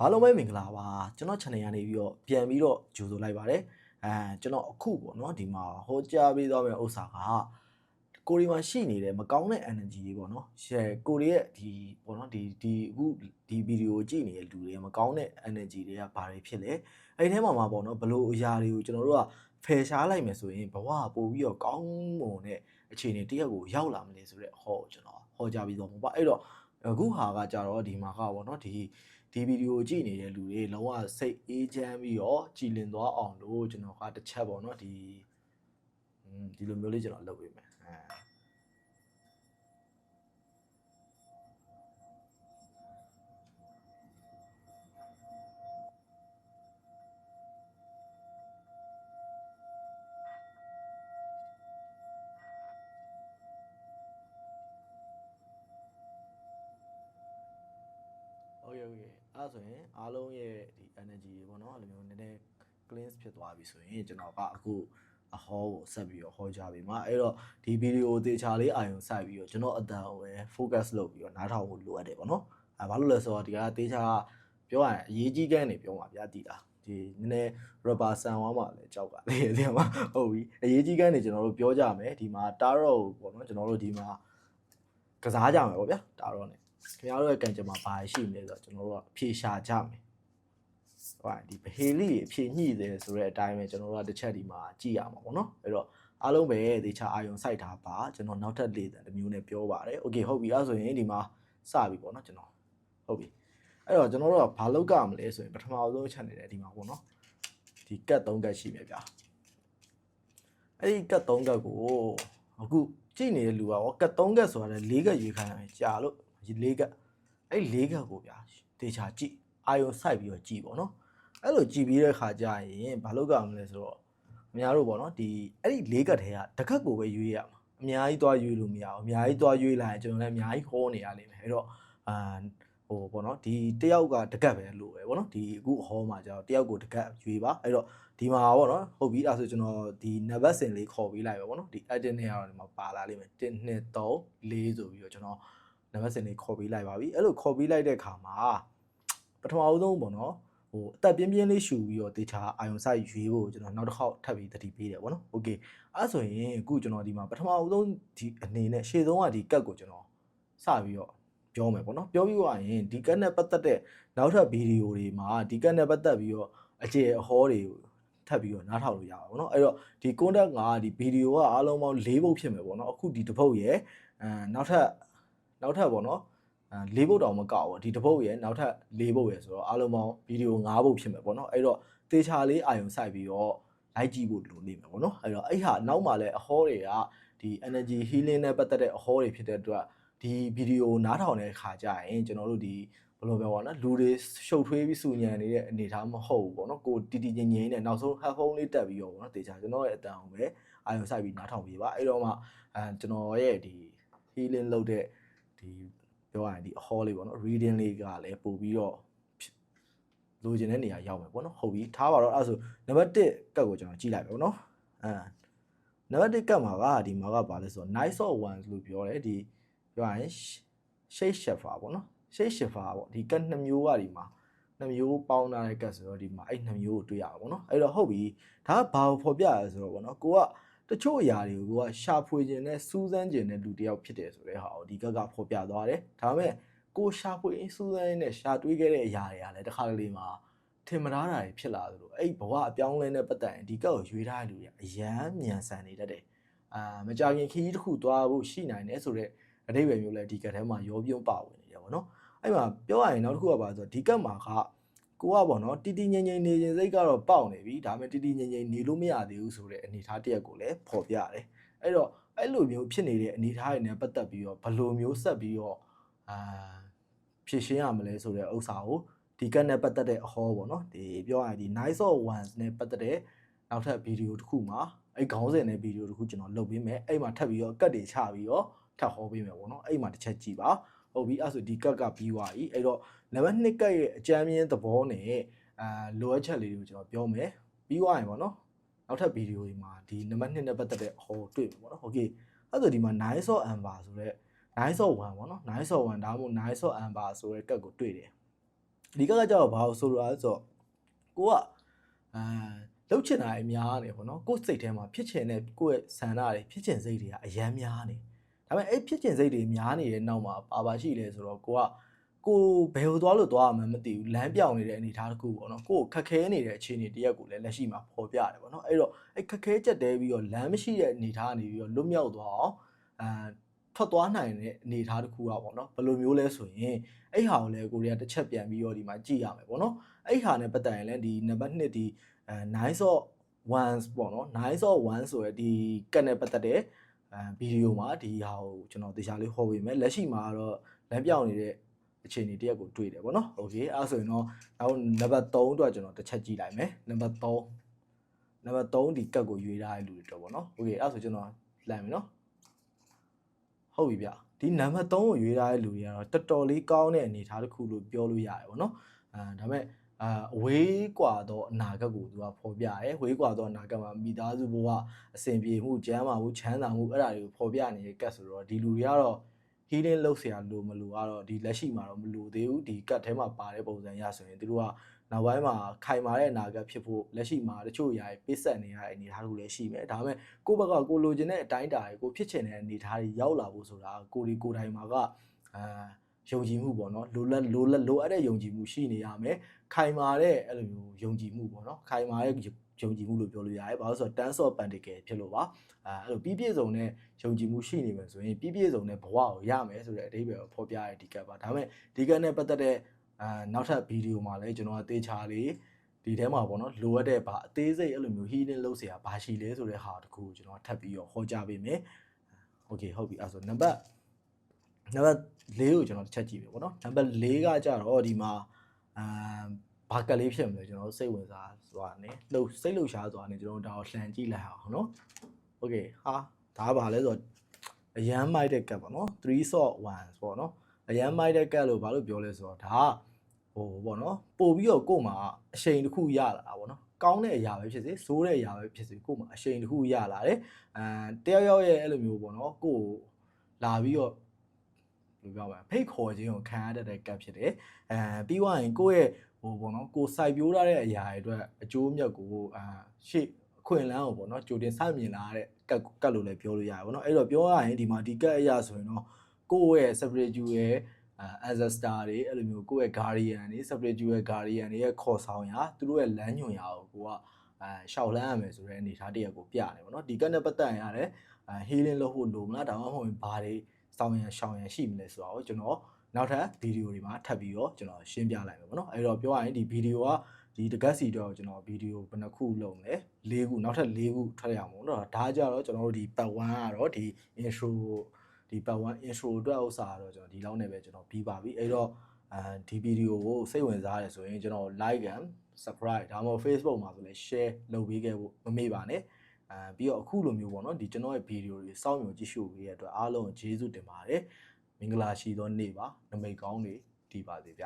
အားလုံးပဲမင်္ဂလာပါကျွန်တော် channel ကနေပြီးတော့ပြန်ပြီးတော့ကြိုဆိုလိုက်ပါတယ်အဲကျွန်တော်အခုပေါ့နော်ဒီမှာဟောကြားပေးသွားမယ့်ဥစ္စာကကိုရီမှာရှိနေတဲ့မကောင်းတဲ့ energy တွေပေါ့နော် share ကိုရီရဲ့ဒီပေါ့နော်ဒီဒီအခုဒီဗီဒီယိုကြည့်နေတဲ့လူတွေမကောင်းတဲ့ energy တွေကဘာတွေဖြစ်လဲအဲ့ဒီထဲမှာမှာပေါ့နော်ဘလို့အရာတွေကိုကျွန်တော်တို့ကဖယ်ရှားလိုက်မယ်ဆိုရင်ဘဝကပို့ပြီးတော့ကောင်းမွန်တဲ့အခြေအနေတစ်ရက်ကိုရောက်လာမလဲဆိုတော့ဟောကျွန်တော်ဟောကြားပြီးတော့မှာပါအဲ့တော့အခုဟာကကြတော့ဒီမှာကပေါ့နော်ဒီ ဒီဗီဒီယိုကြည့်နေတဲ့လူတွေလုံးဝစိတ်အေးချမ်းပြီးတော့ကြည်လင်သွားအောင်လို့ကျွန်တော်ကတစ်ချက်ပေါ့နော်ဒီอืมဒီလိုမျိုးလေးကျွန်တော်လုပ်ပေးမယ်အဲ ဆိုရင်အားလုံးရဲ့ဒီ energy တွေပေါ့နော်အဲ့လိုမျိုးနည်းနည်း cleanse ဖြစ်သွားပြီဆိုရင်ကျွန်တော်ကအခုအဟောကိုဆက်ပြီးတော့ဟောကြားပေးမှာအဲ့တော့ဒီဗီဒီယိုသေချာလေးအာရုံစိုက်ပြီးတော့ကျွန်တော်အတန်ကိုပဲ focus လုပ်ပြီးတော့နားထောင်ဖို့လိုအပ်တယ်ပေါ့နော်အဲဘာလို့လဲဆိုတော့ဒီကသေချာပြောရရင်အရေးကြီးကန်းနေပြောမှာဗျာတည်တာဒီနည်းနည်း rubber ဆန်ဝါမှာလည်းကြောက်ကလေဒီမှာဟုတ်ပြီအရေးကြီးကန်းနေကျွန်တော်တို့ပြောကြမယ်ဒီမှာ tarot ပေါ့နော်ကျွန်တော်တို့ဒီမှာကစားကြမယ်ပေါ့ဗျာ tarot နဲ့ ခင်ဗျားတို့ရဲ့ကံကြမ္မာဘာရှိမလဲဆိုတော့ကျွန်တော်တို့ကအဖြေရှာကြမယ်ဟိုဒီဘဟေလိအဖြေညှိတယ်ဆိုတဲ့အတိုင်းပဲကျွန်တော်တို့ကတစ်ချက်ဒီမှာကြည့်ရမှာပေါ့နော်အဲ့တော့အားလုံးပဲတေချာအာယုံစိုက်တာပါကျွန်တော်နောက်ထပ်လေးတန်တစ်မျိုးနဲ့ပြောပါတယ်โอเคဟုတ်ပြီအဲ့ဆိုရင်ဒီမှာစပြီပေါ့နော်ကျွန်တော်ဟုတ်ပြီအဲ့တော့ကျွန်တော်တို့ကဘာလုပ်ကြမလဲဆိုရင်ပထမအဆုံးချက်နေတယ်ဒီမှာပေါ့နော်ဒီကတ်၃ကတ်ရှိမယ်ဗျာအဲ့ဒီကတ်၃ကတ်ကိုအခုကြည့်နေတဲ့လူကဟောကတ်၃ကတ်ဆိုတာလည်း၄ကတ်ရွေးခိုင်းရမယ်ကြာလို့ လေးကအဲ့လေးကကိုဗျာတေချာကြည့်အာယုံစိုက်ပြီးတော့ကြည့်ပေါ့နော်အဲ့လိုကြည့်ပြီးတဲ့ခါကျရင်ဘာလို့ကမလဲဆိုတော့အများတို့ပေါ့နော်ဒီအဲ့ဒီလေးကတည်းကတခက်ကိုပဲရွေးရမှာအများကြီးသွားရွေးလို့မရဘူးအများကြီးသွားရွေးလိုက်ရင်ကျွန်တော်လည်းအများကြီးဟောနေရလိမ့်မယ်အဲ့တော့အာဟိုပေါ့နော်ဒီတယောက်ကတကက်ပဲလို့ပဲပေါ့နော်ဒီအခုဟောမှာကျတော့တယောက်ကိုတကက်ရွေးပါအဲ့တော့ဒီမှာပေါ့နော်ဟုတ်ပြီအဲ့ဆိုကျွန်တော်ဒီနံပါတ်စင်လေးခေါ်ပေးလိုက်ပဲပေါ့နော်ဒီ edit နဲ့ကတော့ဒီမှာပါလာလိမ့်မယ်1 2 3 4ဆိုပြီးတော့ကျွန်တော် နံပါတ်စင်လေးခေါ်ပေးလိုက်ပါပြီအဲ့လိုခေါ်ပေးလိုက်တဲ့အခါမှာပထမအဆုံးပေါ့နော်ဟိုအသက်ပြင်းပြင်းလေးရှူပြီးတော့တေချာအာယုံဆိုင်ရွေးဖို့ကျွန်တော်နောက်တစ်ခေါက်ထပ်ပြီးတတိပေးတယ်ပေါ့နော်โอเคအဲ့ဆိုရင်အခုကျွန်တော်ဒီမှာပထမအဆုံးဒီအနေနဲ့ရှေ့ဆုံးကဒီကတ်ကိုကျွန်တော်စပြီးတော့ပြောမယ်ပေါ့နော်ပြောပြီးသွားရင်ဒီကတ်နဲ့ပတ်သက်တဲ့နောက်ထပ်ဗီဒီယိုတွေမှာဒီကတ်နဲ့ပတ်သက်ပြီးတော့အကျေအဟောတွေကိုထပ်ပြီးတော့နားထောင်လို့ရပါဘောเนาะအဲ့တော့ဒီ contact ကဒီဗီဒီယိုကအားလုံးပေါင်း၄ပုတ်ဖြစ်မယ်ပေါ့เนาะအခုဒီတစ်ပုတ်ရယ်အဲနောက်ထပ် နောက်ထပ်ပေါ့နော်အဲ၄ပုတ်တောင်မကောက်ဘူးဒီတစ်ပုတ်ရယ်နောက်ထပ်၄ပုတ်ရယ်ဆိုတော့အားလုံးပေါင်းဗီဒီယို၅ပုတ်ဖြစ်မယ်ပေါ့နော်အဲ့တော့တေချာလေးအာယုံစိုက်ပြီးတော့လိုက်ကြည့်ဖို့လိုနေမယ်ပေါ့နော်အဲ့တော့အဲ့ဟာနောက်မှလည်းအဟောတွေကဒီ energy healing နဲ့ပတ်သက်တဲ့အဟောတွေဖြစ်တဲ့အတွက်ဒီဗီဒီယိုနားထောင်တဲ့အခါကျရင်ကျွန်တော်တို့ဒီဘယ်လိုပြောပါနော်လူတွေရှုပ်ထွေးပြီးစူညံနေတဲ့အနေအထားမဟုတ်ဘူးပေါ့နော်ကိုတီတီငင်ငင်နဲ့နောက်ဆုံး headphone လေးတက်ပြီးတော့ပေါ့နော်တေချာကျွန်တော်ရဲ့အတန်ကိုပဲအာယုံစိုက်ပြီးနားထောင်ပေးပါအဲ့တော့မှအဲကျွန်တော်ရဲ့ဒီ healing လုပ်တဲ့ ဒီပြောရရင်ဒီအဟောလေးပေါ့နော် reading လေးကလည်းပို့ပြီးတော့လိုချင်တဲ့နေရာရောက်မယ်ပေါ့နော်ဟုတ်ပြီထားပါတော့အဲ့ဒါဆိုနံပါတ်1ကတ်ကိုကျွန်တော်ကြည့်လိုက်ပါပေါ့နော်အဲနံပါတ်1ကတ်မှာကဒီမှာကဘာလဲဆိုတော့ nice of one လို့ပြောတယ်ဒီပြောရရင် shade shifter ပေါ့နော် shade shifter ပေါ့ဒီကတ်နှစ်မျိုးကဒီမှာနှစ်မျိုးပေါင်းထားတဲ့ကတ်ဆိုတော့ဒီမှာအဲ့နှစ်မျိုးကိုတွေ့ရတာပေါ့နော်အဲ့တော့ဟုတ်ပြီဒါကဘာကိုဖော်ပြရလဲဆိုတော့ပေါ့နော်ကိုက တချို့အရာတွေကိုကရှာဖွေခြင်းနဲ့စူးစမ်းခြင်းနဲ့လူတစ်ယောက်ဖြစ်တယ်ဆိုတဲ့ဟာကိုဒီကကဖော်ပြသွားတယ်ဒါပေမဲ့ကိုရှာဖွေရင်စူးစမ်းရင်းနဲ့ရှာတွေးခဲ့တဲ့အရာတွေကလည်းတစ်ခါတလေမှာထင်မထားတာတွေဖြစ်လာသလိုအဲ့ဘဝအပြောင်းလဲနဲ့ပတ်သက်ရင်ဒီကကိုရွေးထားတဲ့လူတွေကအယမ်းမြန်ဆန်နေတတ်တယ်အာမကြခင်ခရီးတစ်ခုသွားဖို့ရှိနိုင်တယ်ဆိုတော့အတိတ်ပဲမျိုးလဲဒီကထဲမှာရောပြုံးပါဝင်နေတယ်ပေါ့နော်အဲ့မှာပြောရရင်နောက်တစ်ခုကပါဆိုတော့ဒီကမှာက ကိုကပေါ့နော်တီတီငိမ့်ငိမ့်နေခြင်းစိတ်ကတော့ပေါက်နေပြီဒါပေမဲ့တီတီငိမ့်ငိမ့်နေလို့မရသေးဘူးဆိုတဲ့အနေအထားတစ်ရက်ကိုလည်းဖော်ပြရတယ်အဲ့တော့အဲ့လိုမျိုးဖြစ်နေတဲ့အနေအထားတွေနဲ့ပတ်သက်ပြီးတော့ဘယ်လိုမျိုးဆက်ပြီးတော့အာဖြည့်ရှင်းရမလဲဆိုတဲ့ဥစ္စာကိုဒီကတ်နဲ့ပတ်သက်တဲ့အဟောပေါ့နော်ဒီပြောရရင်ဒီ nice of ones နဲ့ပတ်သက်တဲ့နောက်ထပ်ဗီဒီယိုတစ်ခုမှာအဲ့ခေါင်းစဉ်နဲ့ဗီဒီယိုတစ်ခုကျွန်တော်လုပ်ပေးမယ်အဲ့မှာထပ်ပြီးတော့ကတ်တွေချပြီးတော့ထပ်ဟောပေးမယ်ပေါ့နော်အဲ့မှာတစ်ချက်ကြည့်ပါဟုတ်ပြီအဲ့ဆိုဒီကတ်ကပြီးသွားပြီအဲ့တော့ နံပါတ်2ကတ်ရဲ့အကြမ်းမြင့်သဘောနဲ့အာလိုအပ်ချက်လေးတွေကိုကျွန်တော်ပြောမယ်ပြီးသွားရင်ပေါ့နော်နောက်ထပ်ဗီဒီယိုတွေမှာဒီနံပါတ်2နဲ့ပတ်သက်တဲ့ဟောတွေ့ပြီပေါ့နော်โอเคအဲ့ဆိုဒီမှာ nice of amber ဆိုတော့ nice of 1ပေါ့နော် nice of 1ဒါမှမဟုတ် nice of amber ဆိုတဲ့ကတ်ကိုတွေ့တယ် ဒီကကကြောက်ဘာလို့ဆိုလိုတာလဲဆိုတော့ကိုကအာလှုပ်ချင်တာအများနေပေါ့နော်ကိုယ်စိတ်ထဲမှာဖြစ်ချင်တဲ့ကိုယ့်ရဲ့ဆန္ဒတွေဖြစ်ချင်စိတ်တွေကအယမ်းများနေဒါပေမဲ့အဲ့ဖြစ်ချင်စိတ်တွေများနေတဲ့နောက်မှာပါပါရှိလဲဆိုတော့ကိုက ကိုဘယ်ဟိုသွားလို့သွားမှမသိဘူးလမ်းပြောင်နေတဲ့အနေအထားတစ်ခုပေါ့နော်ကိုခက်ခဲနေတဲ့အခြေအနေတရက်ကိုလည်းလက်ရှိမှာပေါ်ပြတယ်ပေါ့နော်အဲ့တော့အဲ့ခက်ခဲချက်တဲပြီးတော့လမ်းမရှိတဲ့အနေအထားကနေပြီးတော့လွတ်မြောက်သွားအောင်အာထွက်သွားနိုင်တဲ့အနေအထားတစ်ခုอ่ะပေါ့နော်ဘယ်လိုမျိုးလဲဆိုရင်အဲ့ဟာကိုလည်းကိုရီးယားတစ်ချက်ပြန်ပြီးတော့ဒီမှာကြည့်ရမယ်ပေါ့နော်အဲ့ဟာနဲ့ပတ်သက်ရင်လည်းဒီနံပါတ်1ဒီအဲ9 sort 1ပေါ့နော်9 sort 1ဆိုရယ်ဒီကတ်နဲ့ပတ်သက်တဲ့အဲဗီဒီယိုမှာဒီဟာကိုကျွန်တော်တရားလေးဟောပေးမယ်လက်ရှိမှာတော့လမ်းပြောင်းနေတဲ့ အခြေအနေတရက်ကိုတွေ့တယ်ပေါ့နော်โอเคအဲဆိုရင်တော့နောက်နံပါတ်3အတွက်ကျွန်တော်တစ်ချက်ကြည့်လိုက်မယ်နံပါတ်3နံပါတ်3ဒီကတ်ကိုရွေးထားတဲ့လူတွေတော့ပေါ့နော်โอเคအဲဆိုကျွန်တော်လမ်းပြီနော်ဟုတ်ပြီဗျဒီနံပါတ်3ကိုရွေးထားတဲ့လူတွေကတော့တော်တော်လေးကောင်းတဲ့အနေအထားတစ်ခုလို့ပြောလို့ရတယ်ပေါ့နော်အဲဒါပေမဲ့အာအဝေးกว่าတော့အနာဂတ်ကိုသူကဖော်ပြရဲဝေးกว่าတော့အနာဂတ်မှာမိသားစုဘဝအဆင်ပြေမှုကျန်းမာမှုချမ်းသာမှုအဲ့ဒါတွေကိုဖော်ပြနေတဲ့ကတ်ဆိုတော့ဒီလူတွေကတော့ healing လုပ်เสียလို့မလို့ကတော့ဒီလက်ရှိမှာတော့မလို့သေးဘူးဒီကတ်ထဲမှာပါတဲ့ပုံစံရဆိုရင်သူတို့ကနောက်ပိုင်းမှာခိုင်မာတဲ့အနာဂတ်ဖြစ်ဖို့လက်ရှိမှာတချို့ຢာတွေပိတ်ဆက်နေရတဲ့အနေအထားတွေလည်းရှိမယ်ဒါပေမဲ့ကိုယ့်ဘက်ကကိုလိုချင်တဲ့အတိုင်းအတာတွေကိုဖြစ်ချင်တဲ့အနေအထားတွေရောက်လာဖို့ဆိုတာကိုဒီကိုတိုင်းမှာကအာယုံကြည်မှုပေါ့နော်လိုလက်လိုလက်လိုအပ်တဲ့ယုံကြည်မှုရှိနေရမယ်ခိုင်မာတဲ့အဲ့လိုမျိုးယုံကြည်မှုပေါ့နော်ခိုင်မာတဲ့ ယုံကြည်မှုလို့ပြောလို့ရတယ်ဘာလို့ဆိုတော့ dance of pentacle ဖြစ်လို့ပါအဲအဲ့လိုပြီးပြည့်စုံတဲ့ယုံကြည်မှုရှိနေမယ်ဆိုရင်ပြီးပြည့်စုံတဲ့ဘဝကိုရမယ်ဆိုတဲ့အဓိပ္ပာယ်ကိုဖော်ပြရတဲ့ဒီကတ်ပါဒါပေမဲ့ဒီကတ်နဲ့ပတ်သက်တဲ့အာနောက်ထပ်ဗီဒီယိုမှာလည်းကျွန်တော်ကတေချာလေးဒီထဲမှာပေါ့နော်လိုအပ်တဲ့ဘာအသေးစိတ်အဲ့လိုမျိုး healing လုပ်เสียဘာရှိလဲဆိုတဲ့ဟာတခုကိုကျွန်တော်ထပ်ပြီးတော့ဟောကြားပေးမယ်โอเคဟုတ်ပြီအဲ့ဆိုနံပါတ်နံပါတ်၄ကိုကျွန်တော်တစ်ချက်ကြည့်ပြီပေါ့နော်နံပါတ်၄ကကြတော့ဒီမှာအာ ဘာကလေးဖြစ်မလဲကျွန်တော်စိတ်ဝင်စားဆိုတာနဲ့လှုပ်စိတ်လှုပ်ရှားဆိုတာနဲ့ကျွန်တော်ဒါကိုလှန်ကြည့်လိုက်အောင်နော်โอเคဟာဒါကဘာလဲဆိုတော့အရန်မိုက်တဲ့ကတ်ပေါ့နော်3 sort 1ပေါ့နော်အရန်မိုက်တဲ့ကတ်လို့ဘာလို့ပြောလဲဆိုတော့ဒါကဟိုပေါ့နော်ပို့ပြီးတော့ကို့မှာအချိန်တစ်ခုရလာတာပေါ့နော်ကောင်းတဲ့အရာပဲဖြစ်စေဆိုးတဲ့အရာပဲဖြစ်စေကို့မှာအချိန်တစ်ခုရလာတယ်အဲတယောက်ယောက်ရဲ့အဲ့လိုမျိုးပေါ့နော်ကို့လာပြီးတော့ဘယ်လိုပြောမလဲဖိတ်ခေါ်ခြင်းကိုခံရတဲ့ကတ်ဖြစ်တယ်အဲပြီးသွားရင်ကိုယ့်ရဲ့ ဟိုပေါ့နော်ကိုစိုက်ပျိုးထားတဲ့အရာတွေအတွက်အကျိုးမြတ်ကိုအာရှေ့အခွင့်အလမ်းကိုပေါ့နော်ကြိုတင်စမြင်လာတဲ့ကတ်ကတ်လို့လည်းပြောလို့ရတယ်ပေါ့နော်အဲ့တော့ပြောရရင်ဒီမှာဒီကတ်အရာဆိုရင်တော့ကိုယ့်ရဲ့ spiritual ရဲ့အာ ancestor တွေအဲ့လိုမျိုးကိုယ့်ရဲ့ guardian တွေ spiritual guardian တွေရဲ့ခေါ်ဆောင်ရာသူတို့ရဲ့လမ်းညွှန်ရာကိုကိုကအဲရှောက်လန်းရမယ်ဆိုတဲ့အနေအထားတရက်ကိုပြတယ်ပေါ့နော်ဒီကတ်နဲ့ပတ်သက်ရင်ရတယ်အဲ healing လုပ်ဖို့လိုမလားဒါမှမဟုတ်ဘာတွေစောင်းရန်ရှောင်ရန်ရှိမလဲဆိုတော့ကျွန်တော် နောက်ထပ်ဗီဒီယိုတွေမှာထပ်ပြီးတော့ကျွန်တော်ရှင်းပြလိုက်မယ်ပေါ့နော်အဲ့တော့ပြောရရင်ဒီဗီဒီယိုကဒီတကက်စီတော့ကျွန်တော်ဗီဒီယိုဘယ်နှခုလုံးလဲ၄ခုနောက်ထပ်၄ခုထွက်ရအောင်ပေါ့နော်ဒါကြတော့ကျွန်တော်တို့ဒီပတ်1ကတော့ဒီ intro ဒီပတ်1 intro အတွက်ဥစ္စာကတော့ကျွန်တော်ဒီလောက်နဲ့ပဲကျွန်တော်ပြီးပါပြီအဲ့တော့အဲဒီဗီဒီယိုကိုစိတ်ဝင်စားရဆိုရင်ကျွန်တော် like and subscribe ဒါမှမဟုတ် Facebook မှာဆိုလည်း share လုပ်ပေးခဲ့ဖို့မမေ့ပါနဲ့အဲပြီးတော့အခုလိုမျိုးပေါ့နော်ဒီကျွန်တော်ရဲ့ဗီဒီယိုတွေစောင့်မျှော်ကြည့်ရှုပေးရတဲ့အတွက်အားလုံးကိုကျေးဇူးတင်ပါတယ် မင်္ဂလာရှိသောနေ့ပါနမိတ်ကောင်းတွေတည်ပါစေဗျ